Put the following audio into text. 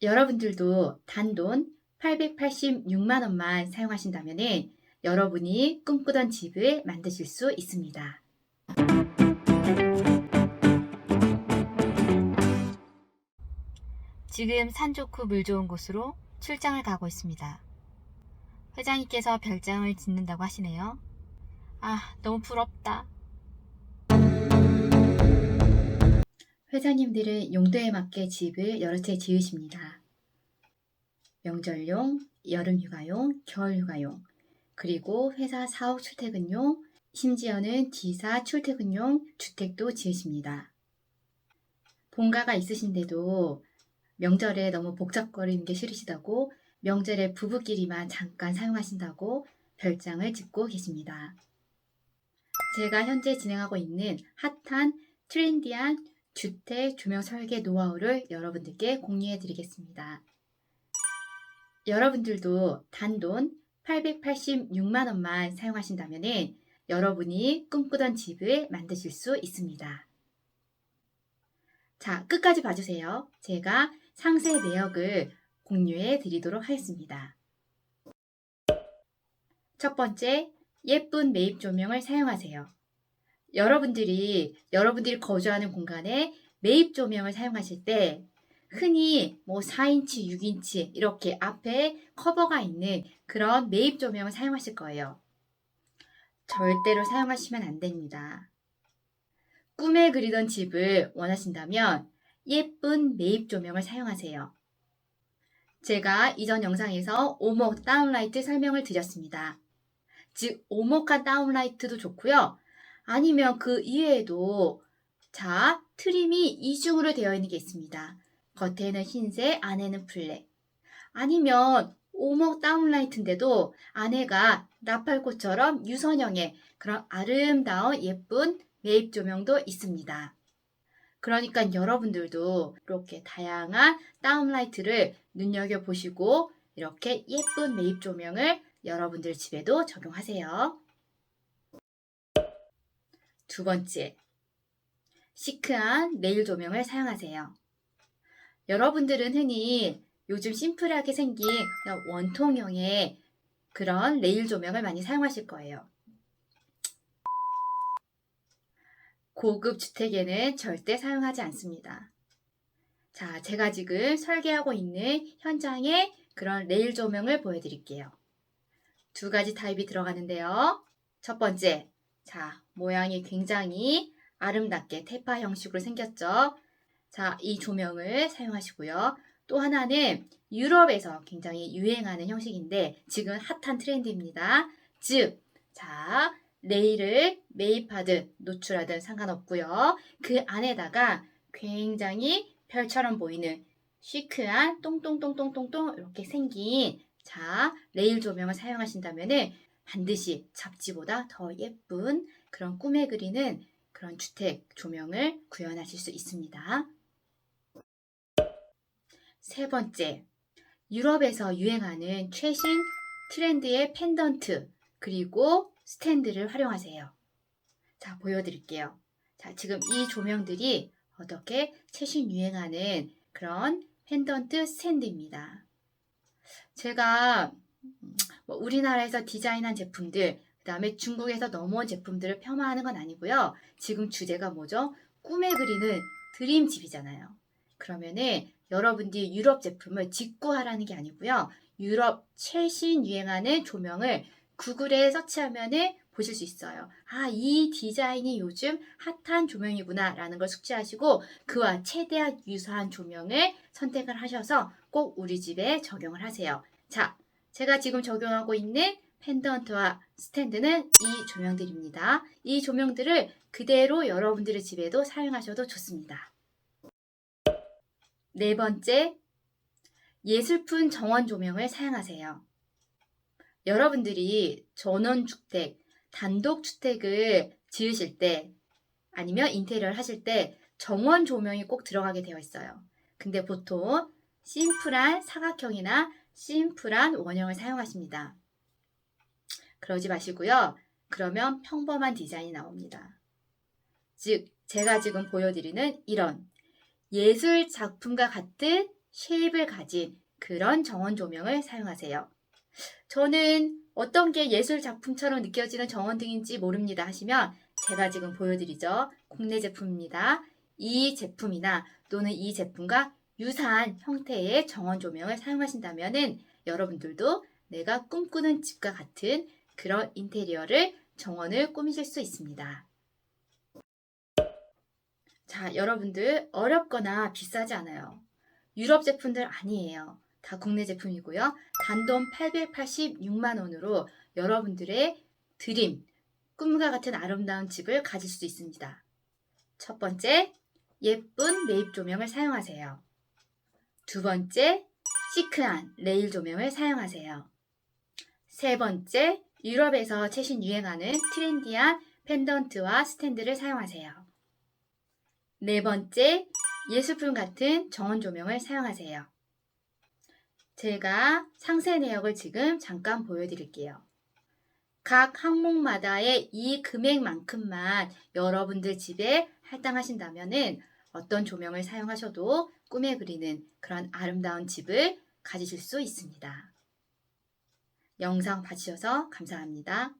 여러분들도 단돈 886만 원만 사용하신다면 여러분이 꿈꾸던 집을 만드실 수 있습니다. 지금 산 좋고 물 좋은 곳으로 출장을 가고 있습니다. 회장님께서 별장을 짓는다고 하시네요. 아, 너무 부럽다. 회장님들은 용도에 맞게 집을 여러 채 지으십니다. 명절용, 여름휴가용, 겨울휴가용, 그리고 회사 사옥 출퇴근용, 심지어는 지사 출퇴근용 주택도 지으십니다. 본가가 있으신데도 명절에 너무 복잡거리는 게 싫으시다고 명절에 부부끼리만 잠깐 사용하신다고 별장을 짓고 계십니다. 제가 현재 진행하고 있는 핫한 트렌디한 주택 조명 설계 노하우를 여러분들께 공유해 드리겠습니다. 여러분들도 단돈 886만 원만 사용하신다면 여러분이 꿈꾸던 집을 만드실 수 있습니다. 자, 끝까지 봐주세요. 제가 상세 내역을 공유해 드리도록 하겠습니다. 첫 번째, 예쁜 매입 조명을 사용하세요. 여러분들이 여러분들이 거주하는 공간에 매입 조명을 사용하실 때 흔히 뭐 4인치, 6인치 이렇게 앞에 커버가 있는 그런 매입 조명을 사용하실 거예요. 절대로 사용하시면 안 됩니다. 꿈에 그리던 집을 원하신다면 예쁜 매입 조명을 사용하세요. 제가 이전 영상에서 오목 다운라이트 설명을 드렸습니다. 즉, 오목한 다운라이트도 좋고요. 아니면 그 이외에도 자, 트림이 이중으로 되어 있는 게 있습니다. 겉에는 흰색, 안에는 블랙. 아니면 오목 다운라이트인데도 안에가 나팔꽃처럼 유선형의 그런 아름다운 예쁜 매입 조명도 있습니다. 그러니까 여러분들도 이렇게 다양한 다운라이트를 눈여겨보시고 이렇게 예쁜 매입 조명을 여러분들 집에도 적용하세요. 두 번째, 시크한 네일 조명을 사용하세요. 여러분들은 흔히 요즘 심플하게 생긴 원통형의 그런 레일 조명을 많이 사용하실 거예요. 고급 주택에는 절대 사용하지 않습니다. 자, 제가 지금 설계하고 있는 현장의 그런 레일 조명을 보여드릴게요. 두 가지 타입이 들어가는데요. 첫 번째, 자, 모양이 굉장히 아름답게 테파 형식으로 생겼죠. 자, 이 조명을 사용하시고요. 또 하나는 유럽에서 굉장히 유행하는 형식인데 지금 핫한 트렌드입니다. 즉, 자, 레일을 매입하든 노출하든 상관없고요. 그 안에다가 굉장히 별처럼 보이는 시크한 똥똥똥똥똥똥 이렇게 생긴 자, 레일 조명을 사용하신다면 반드시 잡지보다 더 예쁜 그런 꿈에 그리는 그런 주택 조명을 구현하실 수 있습니다. 세 번째, 유럽에서 유행하는 최신 트렌드의 펜던트 그리고 스탠드를 활용하세요. 자, 보여드릴게요. 자, 지금 이 조명들이 어떻게 최신 유행하는 그런 펜던트 스탠드입니다. 제가 음, 뭐 우리나라에서 디자인한 제품들, 그 다음에 중국에서 넘어온 제품들을 폄하하는 건 아니고요. 지금 주제가 뭐죠? 꿈에 그리는 드림집이잖아요. 그러면은 여러분들이 유럽 제품을 직구하라는 게 아니고요. 유럽 최신 유행하는 조명을 구글에 서치하면은 보실 수 있어요. 아, 이 디자인이 요즘 핫한 조명이구나 라는 걸 숙지하시고 그와 최대한 유사한 조명을 선택을 하셔서 꼭 우리 집에 적용을 하세요. 자, 제가 지금 적용하고 있는 펜던트와 스탠드는 이 조명들입니다. 이 조명들을 그대로 여러분들의 집에도 사용하셔도 좋습니다. 네 번째, 예술품 정원 조명을 사용하세요. 여러분들이 전원주택, 단독주택을 지으실 때 아니면 인테리어를 하실 때 정원 조명이 꼭 들어가게 되어 있어요. 근데 보통 심플한 사각형이나 심플한 원형을 사용하십니다. 그러지 마시고요. 그러면 평범한 디자인이 나옵니다. 즉, 제가 지금 보여드리는 이런 예술 작품과 같은 쉐입을 가진 그런 정원 조명을 사용하세요. 저는 어떤 게 예술 작품처럼 느껴지는 정원 등인지 모릅니다 하시면 제가 지금 보여드리죠. 국내 제품입니다. 이 제품이나 또는 이 제품과 유사한 형태의 정원 조명을 사용하신다면 여러분들도 내가 꿈꾸는 집과 같은 그런 인테리어를 정원을 꾸미실 수 있습니다. 자, 여러분들 어렵거나 비싸지 않아요. 유럽 제품들 아니에요. 다 국내 제품이고요. 단돈 886만 원으로 여러분들의 드림, 꿈과 같은 아름다운 집을 가질 수 있습니다. 첫 번째, 예쁜 매입 조명을 사용하세요. 두 번째, 시크한 레일 조명을 사용하세요. 세 번째, 유럽에서 최신 유행하는 트렌디한 펜던트와 스탠드를 사용하세요. 네 번째, 예술품 같은 정원 조명을 사용하세요. 제가 상세 내역을 지금 잠깐 보여드릴게요. 각 항목마다의 이 금액만큼만 여러분들 집에 할당하신다면 어떤 조명을 사용하셔도 꿈에 그리는 그런 아름다운 집을 가지실 수 있습니다. 영상 봐주셔서 감사합니다.